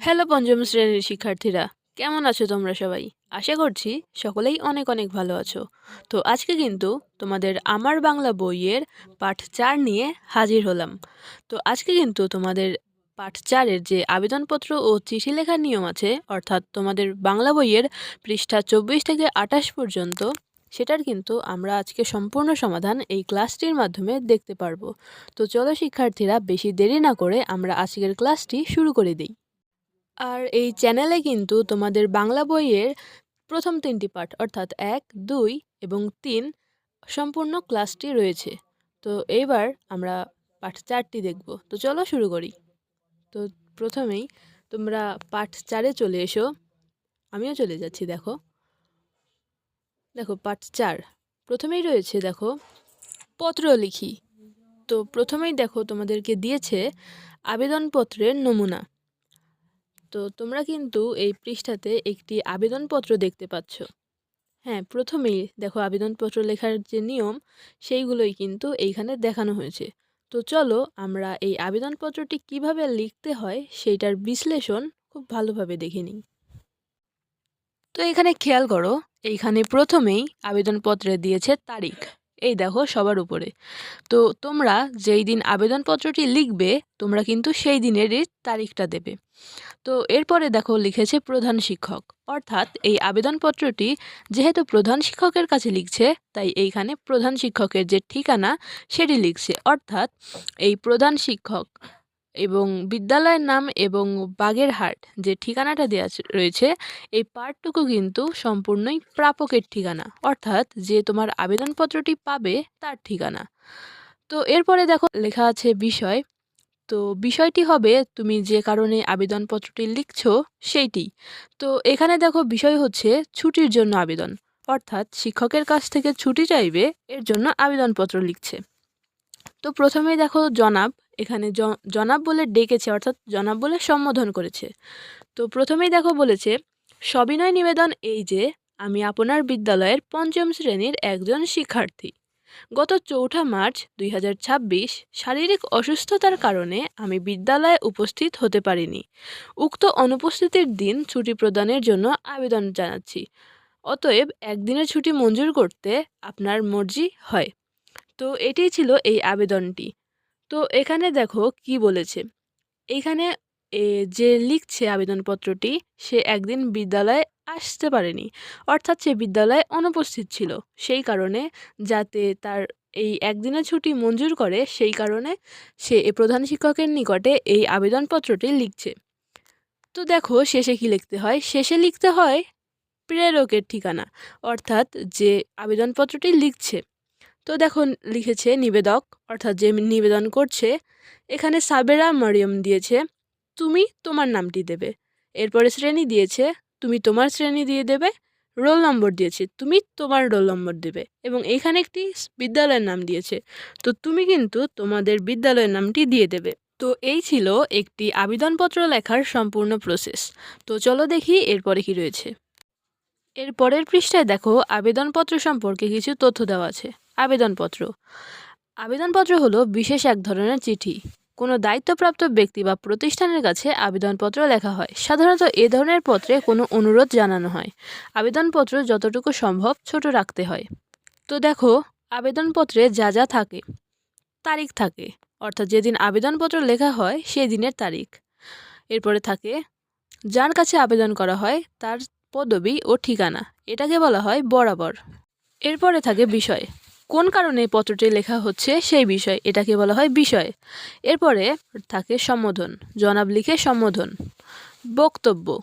Hello পঞ্চম শ্রেণির শিক্ষার্থীরা, কেমন আছো তোমরা সবাই? আশা করছি সকলেই অনেক অনেক ভালো আছো। তো আজকে কিন্তু তোমাদের আমার বাংলা বইয়ের পাঠ চার নিয়ে হাজির হলাম। তো আজকে কিন্তু তোমাদের পাঠ চারের যে আবেদনপত্র ও চিঠি লেখার নিয়ম আছে, অর্থাৎ তোমাদের বাংলা বইয়ের পৃষ্ঠা চব্বিশ থেকে আঠাশ পর্যন্ত, সেটার কিন্তু আমরা আজকে সম্পূর্ণ সমাধান এই ক্লাসটির মাধ্যমে দেখতে পারব। তো চলো শিক্ষার্থীরা বেশি দেরি না করে আমরা আজকের ক্লাসটি শুরু করে দিই। আর এই চ্যানেলে কিন্তু তোমাদের বাংলা বইয়ের প্রথম তিনটি পাঠ, অর্থাৎ এক, দুই এবং তিন সম্পূর্ণ ক্লাসটি রয়েছে। তো এইবার আমরা পাঠ চারটি দেখব। তো চলো শুরু করি। তো প্রথমেই তোমরা পাঠ চারে চলে এসো। আমিও চলে যাচ্ছি, দেখো। দেখো, পাঠ চার। প্রথমেই রয়েছে, দেখো, পত্র লিখি। তো প্রথমেই দেখো তোমাদেরকে দিয়েছে আবেদনপত্রের নমুনা। তো তোমরা কিন্তু এই পৃষ্ঠাতে একটি আবেদনপত্র দেখতে পাচ্ছ। হ্যাঁ প্রথমেই দেখো আবেদনপত্র লেখার যে নিয়ম, সেইগুলোই কিন্তু এইখানে দেখানো হয়েছে। তো চলো আমরা এই আবেদনপত্রটি কীভাবে লিখতে হয় সেইটার বিশ্লেষণ খুব ভালোভাবে দেখে নিই। তো এখানে খেয়াল করো, এইখানে প্রথমেই আবেদনপত্রে দিয়েছে তারিখ। এই দেখো সবার উপরে। তো তোমরা যেই দিন আবেদনপত্রটি লিখবে, তোমরা কিন্তু সেই দিনেরই তারিখটা দেবে। তো এরপরে দেখো লিখেছে প্রধান শিক্ষক। অর্থাৎ এই আবেদনপত্রটি যেহেতু প্রধান শিক্ষকের কাছে লিখছে, তাই এইখানে প্রধান শিক্ষকের যে ঠিকানা সেটি লিখছে। অর্থাৎ এই প্রধান শিক্ষক এবং বিদ্যালয়ের নাম এবং বাগেরহাট যে ঠিকানাটা দেওয়া রয়েছে, এই পার্টটুকু কিন্তু সম্পূর্ণই প্রাপকের ঠিকানা। অর্থাৎ যে তোমার আবেদনপত্রটি পাবে তার ঠিকানা। তো এরপরে দেখো লেখা আছে বিষয় তো বিষয়টি হবে তুমি যে কারণে আবেদনপত্রটি লিখছো সেইটি। তো এখানে দেখো বিষয় হচ্ছে ছুটির জন্য আবেদন। অর্থাৎ শিক্ষকের কাছ থেকে ছুটি চাইবে, এর জন্য আবেদনপত্র লিখছে। তো প্রথমেই দেখো জনাব, এখানে জনাব বলে ডেকেছে, অর্থাৎ জনাব বলে সম্বোধন করেছে। তো প্রথমেই দেখো বলেছে, সবিনয় নিবেদন এই যে, আমি আপনার বিদ্যালয়ের পঞ্চম শ্রেণির একজন শিক্ষার্থী। গত চৌঠা মার্চ দুই হাজার ছাব্বিশ শারীরিক অসুস্থতার কারণে আমি বিদ্যালয়ে উপস্থিত হতে পারিনি। উক্ত অনুপস্থিতির দিন ছুটি প্রদানের জন্য আবেদন জানাচ্ছি। অতএব একদিনের ছুটি মঞ্জুর করতে আপনার মর্জি হয়। তো এটিই ছিল এই আবেদনটি। তো এখানে দেখো কি বলেছে। এইখানে এ, যে লিখছে আবেদনপত্রটি সে একদিন বিদ্যালয়ে আসতে পারেনি। অর্থাৎ সে বিদ্যালয়ে অনুপস্থিত ছিল। সেই কারণে যাতে তার এই একদিনের ছুটি মঞ্জুর করে, সেই কারণে সে প্রধান শিক্ষকের নিকটে এই আবেদনপত্রটি লিখছে। তো দেখো, শেষে কি লিখতে হয়? শেষে লিখতে হয় প্রেরকের ঠিকানা, অর্থাৎ যে আবেদনপত্রটি লিখছে। তো দেখো, লিখেছে নিবেদক, অর্থাৎ যে নিবেদন করছে, এখানে সাবেরা মারিয়ম দিয়েছে, তুমি তোমার নামটি দেবে। এরপরে শ্রেণি দিয়েছে তুমি তোমার শ্রেণি দিয়ে দেবে, রোল নম্বর দিয়েছে, তুমি তোমার রোল নম্বর দেবে এবং এখানে একটি বিদ্যালয়ের নাম দিয়েছে। তো তুমি কিন্তু তোমাদের বিদ্যালয়ের নামটি দিয়ে দেবে। তো এই ছিল একটি আবেদনপত্র লেখার সম্পূর্ণ প্রসেস তো চলো দেখি এরপরে কি রয়েছে। এর পরের পৃষ্ঠায় দেখো, আবেদনপত্র সম্পর্কে কিছু তথ্য দেওয়া আছে। আবেদনপত্র। আবেদনপত্র হলো বিশেষ এক ধরনের চিঠি। কোনো দায়িত্বপ্রাপ্ত ব্যক্তি বা প্রতিষ্ঠানের কাছে আবেদনপত্র লেখা হয়। সাধারণত এ ধরনের পত্রে কোনো অনুরোধ জানানো হয়। আবেদনপত্র যতটুকু সম্ভব ছোট রাখতে হয়। তো দেখো, আবেদনপত্রে যা যা থাকে, তারিখ থাকে। অর্থাৎ যেদিন আবেদনপত্র লেখা হয়, সেই দিনের তারিখ। এরপরে থাকে, যার কাছে আবেদন করা হয়, তার পদবি ও ঠিকানা। এটাকে বলা হয় বরাবর। এরপরে থাকে বিষয়। কোন কারণে এই পত্রটি লেখা হচ্ছে সেই বিষয়, এটাকে বলা হয় বিষয়। এরপরে থাকে সম্বোধন। জনাব লিখে সম্বোধন। বক্তব্য।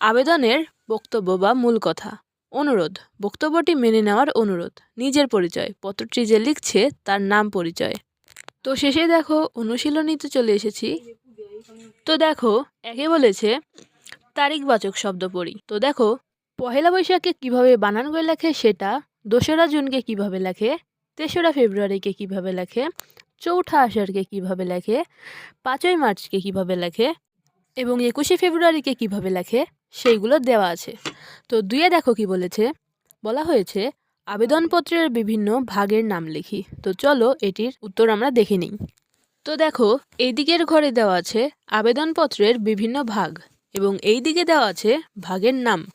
আবেদনের বক্তব্য বা মূল কথা। অনুরোধ। বক্তব্যটি মেনে নেওয়ার অনুরোধ। নিজের পরিচয়। পত্রটি যে লিখছে তার নাম পরিচয়। তো শেষে দেখো অনুশীলনীতে চলে এসেছি। তো দেখো, একে বলেছে তারিখবাচক শব্দ পড়ি। তো দেখো, পহেলা বৈশাখে কীভাবে বানান করে লেখে সেটা দোসরা জুনকে কীভাবে লেখে? তেসরা ফেব্রুয়ারিকে কীভাবে লেখে? চৌঠা আষাঢ়কে কীভাবে লেখে? পাঁচই মার্চকে কীভাবে লেখে? এবং একুশে ফেব্রুয়ারিকে কীভাবে লেখে? সেইগুলো দেওয়া আছে। তো দুয়ে দেখো কি বলেছে। বলা হয়েছে, আবেদনপত্রের বিভিন্ন ভাগের নাম লিখি। তো চলো এটির উত্তর আমরা দেখে নিই। তো দেখো এই দিকের ঘরে দেওয়া আছে, আবেদনপত্রের বিভিন্ন ভাগ। এবং এই দিকে দেওয়া আছে, ভাগের নাম।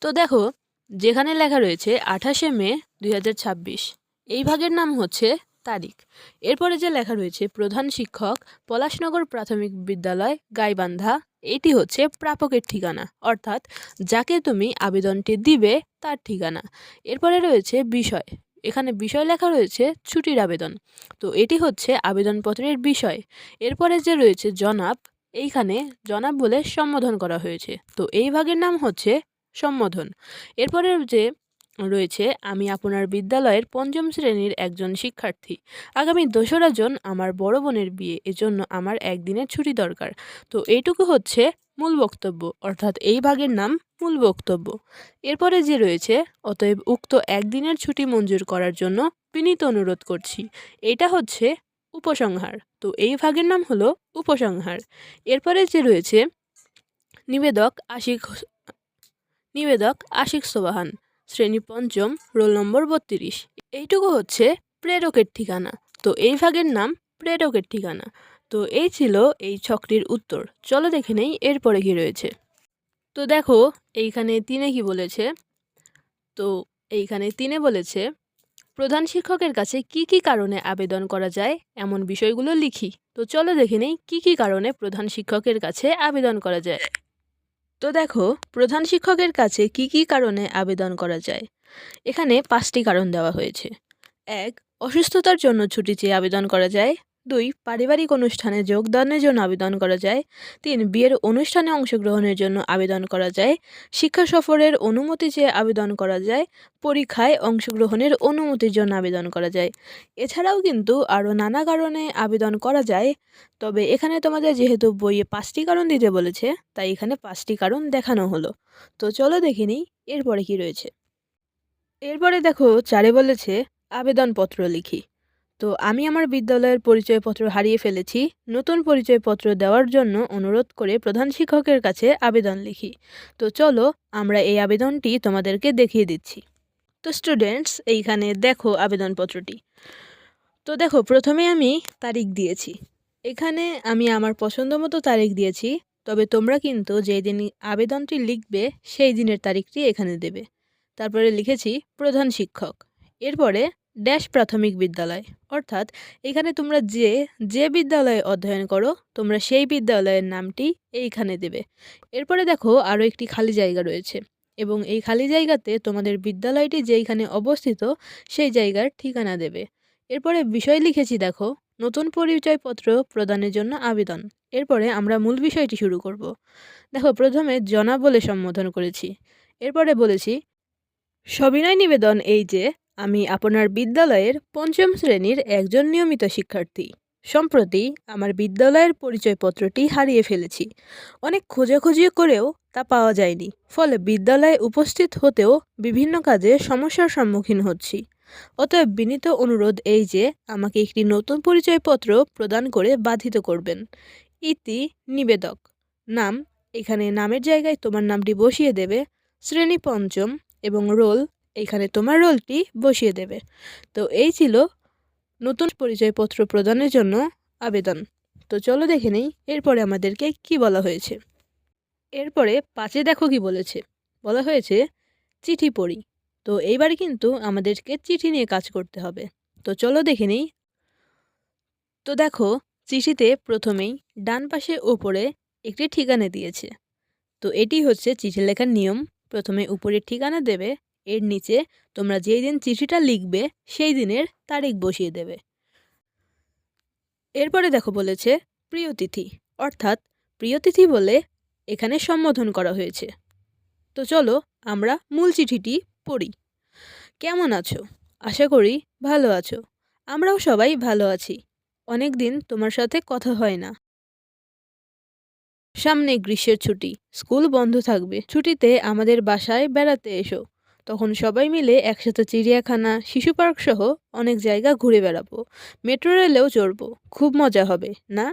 তো দেখো যেখানে লেখা রয়েছে আঠাশে মে দুই হাজার ছাব্বিশ। এই ভাগের নাম হচ্ছে তারিখ। এরপরে যে লেখা রয়েছে, প্রধান শিক্ষক, পলাশনগর প্রাথমিক বিদ্যালয়, গাইবান্ধা, এটি হচ্ছে প্রাপকের ঠিকানা। অর্থাৎ, যাকে তুমি আবেদনটি দিবে, তার ঠিকানা। এরপরে রয়েছে বিষয়। এখানে বিষয় লেখা রয়েছে ছুটির আবেদন। তো এটি হচ্ছে আবেদনপত্রের বিষয়। এরপরে যে রয়েছে জনাব, এইখানে জনাব বলে সম্বোধন করা হয়েছে। তো এই ভাগের নাম হচ্ছে সম্বোধন। এরপরে যে রয়েছে, আমি আপনার বিদ্যালয়ের পঞ্চম শ্রেণির একজন শিক্ষার্থী। আগামী দোসরা জন আমার বড় বোনের বিয়ে, এজন্য আমার একদিনের ছুটি দরকার। তো এইটুকু হচ্ছে মূল বক্তব্য, অর্থাৎ এই ভাগের নাম মূল বক্তব্য। এরপরে যে রয়েছে, অতএব উক্ত একদিনের ছুটি মঞ্জুর করার জন্য বিনীত অনুরোধ করছি। এটা হচ্ছে উপসংহার। তো এই ভাগের নাম হলো উপসংহার। এরপরে যে রয়েছে, নিবেদক আশিক নিবেদক আশিক সোবাহান, শ্রেণি পঞ্চম, রোল নম্বর বত্রিশ। এইটুকু হচ্ছে প্রেরকের ঠিকানা। তো এই ভাগের নাম প্রেরকের ঠিকানা। তো এই ছিল এই ছকটির উত্তর। চলো দেখে নেই এরপরে কি রয়েছে। তো দেখো, এইখানে তিনে কি বলেছে? তো এইখানে তিনে বলেছে, প্রধান শিক্ষকের কাছে কি কি কারণে আবেদন করা যায়? এমন বিষয়গুলো লিখি। তো চলো দেখে নেই কি কি কারণে প্রধান শিক্ষকের কাছে আবেদন করা যায়। তো দেখো, প্রধান শিক্ষকের কাছে কি কি কারণে আবেদন করা যায়? এখানে পাঁচটি কারণ দেওয়া হয়েছে। এক, অসুস্থতার জন্য ছুটি চেয়ে আবেদন করা যায়। দুই, পারিবারিক অনুষ্ঠানে যোগদানের জন্য আবেদন করা যায়। তিন, বিয়ের অনুষ্ঠানে অংশগ্রহণের জন্য আবেদন করা যায়। শিক্ষা সফরের অনুমতি চেয়ে আবেদন করা যায়। পরীক্ষায় অংশগ্রহণের অনুমতির জন্য আবেদন করা যায়। এছাড়াও কিন্তু আরও নানা কারণে আবেদন করা যায়। তবে এখানে তোমাদের যেহেতু বইয়ে পাঁচটি কারণ দিতে বলেছে, তাই এখানে পাঁচটি কারণ দেখানো হলো। তো চলো দেখে নিই, এরপরে কি রয়েছে। এরপরে দেখো, চারে বলেছে, আবেদনপত্র লিখি। তো আমি আমার বিদ্যালয়ের পরিচয়পত্র হারিয়ে ফেলেছি। নতুন পরিচয়পত্র দেওয়ার জন্য অনুরোধ করে প্রধান শিক্ষকের কাছে আবেদন লিখি। তো চলো, আমরা এই আবেদনটি তোমাদেরকে দেখিয়ে দিচ্ছি। তো স্টুডেন্টস এইখানে দেখো আবেদনপত্রটি। তো দেখো, প্রথমে আমি তারিখ দিয়েছি। এখানে আমি আমার পছন্দ মতো তারিখ দিয়েছি, তবে তোমরা কিন্তু যেই দিন আবেদনটি লিখবে, সেই দিনের তারিখটি এখানে দেবে। তারপরে লিখেছি প্রধান শিক্ষক। এরপরে ড্যাশ প্রাথমিক বিদ্যালয়। অর্থাৎ এখানে তোমরা যে যে বিদ্যালয়ে অধ্যয়ন করো, তোমরা সেই বিদ্যালয়ের নামটি এইখানে দেবে। এরপরে দেখো আরও একটি খালি জায়গা রয়েছে এবং এই খালি জায়গাতে তোমাদের বিদ্যালয়টি যেইখানে অবস্থিত, সেই জায়গার ঠিকানা দেবে। এরপরে বিষয় লিখেছি দেখো, নতুন পরিচয়পত্র প্রদানের জন্য আবেদন। এরপরে আমরা মূল বিষয়টি শুরু করব। দেখো, প্রথমে জনা বলে সম্বোধন করেছি। এরপরে বলেছি, সবিনয় নিবেদন এই যে আমি আপনার বিদ্যালয়ের পঞ্চম শ্রেণির একজন নিয়মিত শিক্ষার্থী। সম্প্রতি আমার বিদ্যালয়ের পরিচয়পত্রটি হারিয়ে ফেলেছি। অনেক খোঁজাখুঁজি করেও তা পাওয়া যায়নি। ফলে বিদ্যালয়ে উপস্থিত হতেও বিভিন্ন কাজে সমস্যার সম্মুখীন হচ্ছি। অতএব বিনীত অনুরোধ এই যে, আমাকে একটি নতুন পরিচয়পত্র প্রদান করে বাধিত করবেন। ইতি নিবেদক। নাম, এখানে নামের জায়গায় তোমার নামটি বসিয়ে দেবে। শ্রেণি পঞ্চম এবং রোল এখানে তোমার রোলটি বসিয়ে দেবে। তো এই ছিল নতুন পরিচয়পত্র প্রদানের জন্য আবেদন। তো চলো দেখে নেই, এরপরে আমাদেরকে কি বলা হয়েছে। এরপরে পাঁচে দেখো কি বলেছে। বলা হয়েছে, চিঠি পড়ি। তো এইবার কিন্তু আমাদেরকে চিঠি নিয়ে কাজ করতে হবে। তো চলো দেখে নিই। তো দেখো, চিঠিতে প্রথমেই ডান পাশে ওপরে একটি ঠিকানা দিয়েছে। তো এটি হচ্ছে চিঠি লেখার নিয়ম। প্রথমে উপরের ঠিকানা দেবে এর নিচে তোমরা যেই দিন চিঠিটা লিখবে, সেই দিনের তারিখ বসিয়ে দেবে। এরপরে দেখো বলেছে, প্রিয় তিথি। অর্থাৎ প্রিয় তিথি বলে এখানে সম্বোধন করা হয়েছে। তো চলো আমরা মূল চিঠিটি পড়ি। কেমন আছো? আশা করি ভালো আছো। আমরাও সবাই ভালো আছি। অনেক দিন তোমার সাথে কথা হয় না। সামনে গ্রীষ্মের ছুটি। স্কুল বন্ধ থাকবে। ছুটিতে আমাদের বাসায় বেড়াতে এসো। তখন সবাই মিলে একসাথে চিড়িয়াখানা, শিশু পার্ক সহ অনেক জায়গা ঘুরে বেড়াবো। মেট্রো রেলেও চড়বো। খুব মজা হবে, না?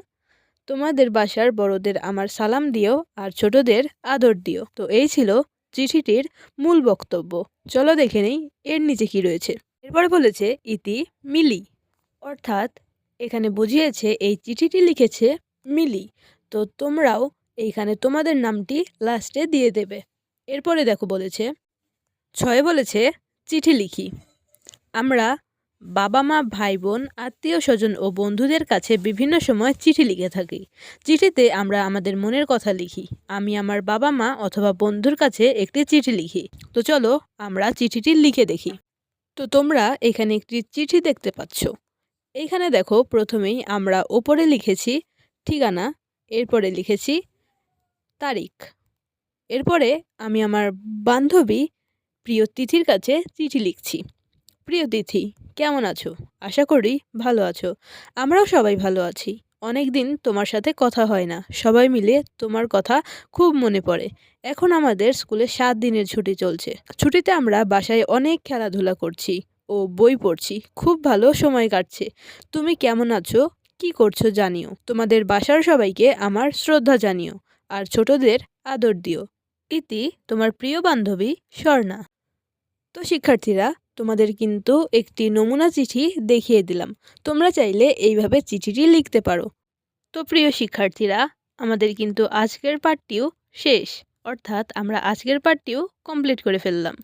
তোমাদের বাসার বড়দের আমার সালাম দিও আর ছোটদের আদর দিও। তো এই ছিল চিঠিটির মূল বক্তব্য। চলো দেখে নেই এর নিচে কি রয়েছে। এরপরে বলেছে ইতি মিলি। অর্থাৎ এখানে বুঝিয়েছে এই চিঠিটি লিখেছে মিলি। তো তোমরাও এইখানে তোমাদের নামটি লাস্টে দিয়ে দেবে। এরপরে দেখো বলেছে ছয় বলেছে, চিঠি লিখি। আমরা বাবা মা ভাই বোন আত্মীয় স্বজন ও বন্ধুদের কাছে বিভিন্ন সময় চিঠি লিখে থাকি। চিঠিতে আমরা আমাদের মনের কথা লিখি। আমি আমার বাবা মা অথবা বন্ধুর কাছে একটি চিঠি লিখি। তো চলো আমরা চিঠিটি লিখে দেখি। তো তোমরা এখানে একটি চিঠি দেখতে পাচ্ছ। এইখানে দেখো, প্রথমেই আমরা ওপরে লিখেছি ঠিকানা, এরপরে লিখেছি তারিখ। এরপরে আমি আমার বান্ধবী প্রিয় তিথির কাছে চিঠি লিখছি। প্রিয় তিথি, কেমন আছো? আশা করি ভালো আছো। আমরাও সবাই ভালো আছি। অনেক দিন তোমার সাথে কথা হয় না। সবাই মিলে তোমার কথা খুব মনে পড়ে। এখন আমাদের স্কুলে সাত দিনের ছুটি চলছে। ছুটিতে আমরা বাসায় অনেক খেলাধুলা করছি ও বই পড়ছি। খুব ভালো সময় কাটছে। তুমি কেমন আছো? কি করছ জানিও। তোমাদের বাসার সবাইকে আমার শ্রদ্ধা জানিও। আর ছোটদের আদর দিও। ইতি তোমার প্রিয় বান্ধবী স্বর্ণা। তো শিক্ষার্থীরা, তোমাদের কিন্তু একটি নমুনা চিঠি দেখিয়ে দিলাম। তোমরা চাইলে এইভাবে চিঠিটি লিখতে পারো। তো প্রিয় শিক্ষার্থীরা, আমাদের কিন্তু আজকের পাঠটিও শেষ। অর্থাৎ আমরা আজকের পাঠটিও কমপ্লিট করে ফেললাম।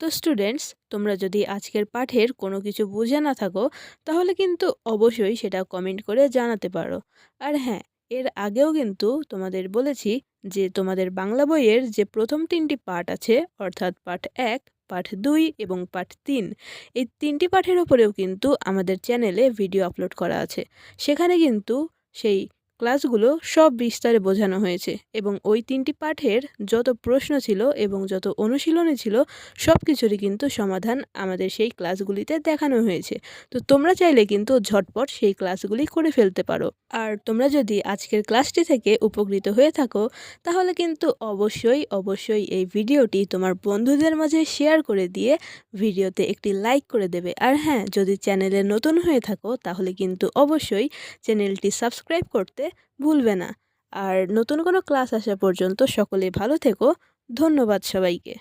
তো স্টুডেন্টস, তোমরা যদি আজকের পাঠের কোনো কিছু বুঝে না থাকো, তাহলে কিন্তু অবশ্যই সেটা কমেন্ট করে জানাতে পারো। আর হ্যাঁ এর আগেও কিন্তু তোমাদের বলেছি যে তোমাদের বাংলা বইয়ের যে প্রথম তিনটি পাঠ আছে, অর্থাৎ পাঠ এক, পাঠ দুই এবং পাঠ তিন, এই তিনটি পাঠের ওপরেও কিন্তু আমাদের চ্যানেলে ভিডিও আপলোড করা আছে। সেখানে কিন্তু সেই ক্লাসগুলো সব বিস্তারে বোঝানো হয়েছে এবং ওই তিনটি পাঠের যত প্রশ্ন ছিল এবং যত অনুশীলনী ছিল, সব কিছুরই কিন্তু সমাধান আমাদের সেই ক্লাসগুলিতে দেখানো হয়েছে। তো তোমরা চাইলে কিন্তু ঝটপট সেই ক্লাসগুলি করে ফেলতে পারো। আর তোমরা যদি আজকের ক্লাসটি থেকে উপকৃত হয়ে থাকো, তাহলে কিন্তু অবশ্যই অবশ্যই এই ভিডিওটি তোমার বন্ধুদের মাঝে শেয়ার করে দিয়ে ভিডিওতে একটি লাইক করে দেবে। আর হ্যাঁ যদি চ্যানেলে নতুন হয়ে থাকো, তাহলে কিন্তু অবশ্যই চ্যানেলটি সাবস্ক্রাইব করতে ভুলবে না। আর নতুন কোনো ক্লাস আসা পর্যন্ত সকলে ভালো থেকো। ধন্যবাদ সবাইকে।